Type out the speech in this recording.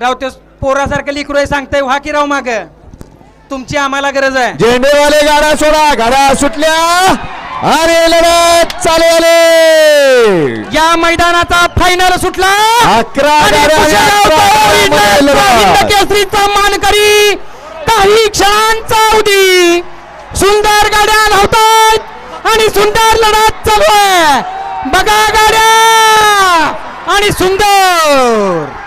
राव ते पोरासारखं लिकरू आहे सांगताय व्हा की राव माग. तुमची आम्हाला गरज आहे. झेंडेवाले गाड्या सोडा गाड्या सुटल्या अरे लढत चालू आले या मैदानाचा फायनल सुटला. अकरा आणि गाड्या आणि अकरा लढत. केसरीचा मानकरी काही क्षणांचा अवधी. सुंदर गाड्या लावतात आणि सुंदर लढत चालू आहे. बघा गाड्या आणि सुंदर.